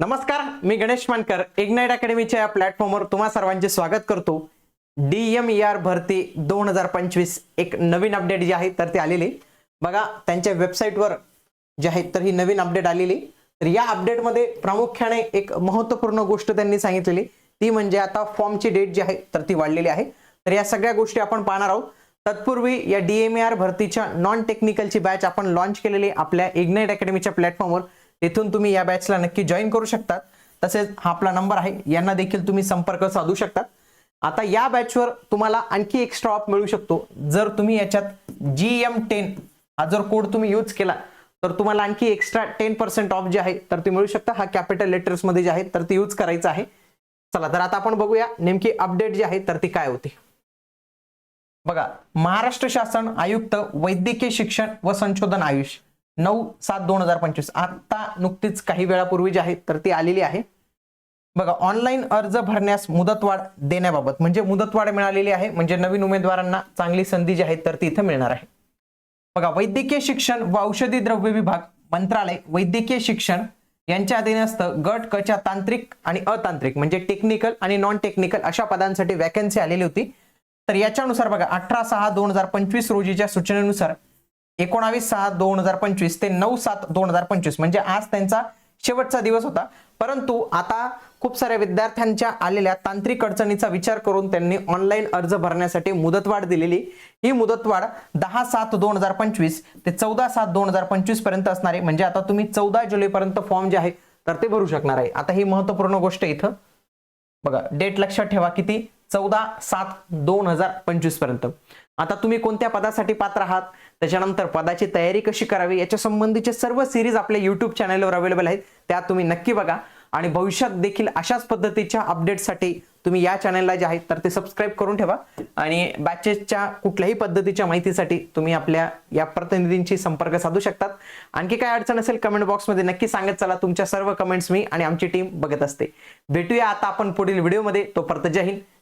नमस्कार मी गणेश मानकर. इग्नाइट अकॅडमीच्या या प्लॅटफॉर्मवर तुम्हा सर्वांचे स्वागत करतो. डी एम ई आर भरती दोन हजार पंचवीस एक नवीन अपडेट जी आहे तर ती आलेली. बघा त्यांच्या वेबसाईटवर जे आहे तर ही नवीन अपडेट आलेली. तर या अपडेटमध्ये प्रामुख्याने एक महत्त्वपूर्ण गोष्ट त्यांनी सांगितलेली. ती म्हणजे आता फॉर्मची डेट जी आहे तर ती वाढलेली आहे. तर या सगळ्या गोष्टी आपण पाहणार आहोत. तत्पूर्वी या डी एम आर भरतीच्या नॉन टेक्निकलची बॅच आपण लॉन्च केलेली आपल्या इग्नाइट अकॅडमीच्या प्लॅटफॉर्मवर तिथून तुम्ही या बॅचला नक्की जॉईन करू शकतात. तसेच हा आपला नंबर आहे. यांना देखील तुम्ही संपर्क साधू शकतात. आता या बॅचवर तुम्हाला आणखी एक्स्ट्रा ऑफ मिळू शकतो. जर तुम्ही याच्यात जी एम टेन हा जर कोड तुम्ही यूज केला तर तुम्हाला आणखी एक्स्ट्रा टेन पर्सेंट ऑफ जे आहे तर ते मिळू शकता. हा कॅपिटल लेटर्समध्ये जे आहे तर ते यूज करायचं आहे. चला तर आता आपण बघूया नेमकी अपडेट जी आहे तर ती काय होती. बघा महाराष्ट्र शासन आयुक्त वैद्यकीय शिक्षण व संशोधन आयुष. नऊ सात दोन हजार पंचवीस. आता नुकतीच काही वेळापूर्वी जी आहे तर ती आलेली आहे. बघा ऑनलाईन अर्ज भरण्यास मुदतवाढ देण्याबाबत म्हणजे मुदतवाढ मिळालेली आहे म्हणजे नवीन उमेदवारांना चांगली संधी जी आहे तर ती इथं मिळणार आहे. बघा वैद्यकीय शिक्षण व औषधी द्रव्य विभाग मंत्रालय वैद्यकीय शिक्षण यांच्या अधीनस्थ गट कच्या तांत्रिक आणि अतांत्रिक म्हणजे टेक्निकल आणि नॉन टेक्निकल अशा पदांसाठी वॅकन्सी आलेली होती. तर याच्यानुसार बघा अठरा सहा दोन हजार पंचवीस रोजीच्या सूचनेनुसार एकोणावीस सहा दोन हजार पंचवीस ते नऊ सात दोन हजार पंचवीस म्हणजे आज त्यांचा शेवटचा दिवस होता. परंतु आता खूप साऱ्या विद्यार्थ्यांच्या आलेल्या तांत्रिक अडचणीचा विचार करून त्यांनी ऑनलाईन अर्ज भरण्यासाठी मुदतवाढ दिलेली. ही मुदतवाढ दहा सात दोन हजार पंचवीस ते चौदा सात दोन हजार पंचवीसपर्यंत असणार. म्हणजे आता तुम्ही चौदा जुलैपर्यंत फॉर्म जे आहे तर ते भरू शकणार आहे. आता ही महत्त्वपूर्ण गोष्ट इथं बघा. डेट लक्षात ठेवा किती? चौदा सात दोन हजार पंचवीसपर्यंत. आता तुम्ही कोणत्या पदासाठी पात्र आहात? त्याच्यानंतर पदाची तयारी कशी करावी? याच्या संबंधीचे सर्व सिरीज आपल्या युट्यूब चॅनलवर अवेलेबल आहेत. त्या तुम्ही नक्की बघा. आणि भविष्यात देखील अशाच पद्धतीच्या अपडेटसाठी तुम्ही या चॅनलला जे आहे तर ते सबस्क्राईब करून ठेवा. आणि बॅचेसच्या कुठल्याही पद्धतीच्या माहितीसाठी तुम्ही आपल्या या प्रतिनिधींशी संपर्क साधू शकतात. आणखी काय अडचण असेल कमेंट बॉक्समध्ये नक्की सांगत चला. तुमच्या सर्व कमेंट्स मी आणि आमची टीम बघत असते. भेटूया आता आपण पुढील व्हिडिओमध्ये तोपर्यंत जय हिंद.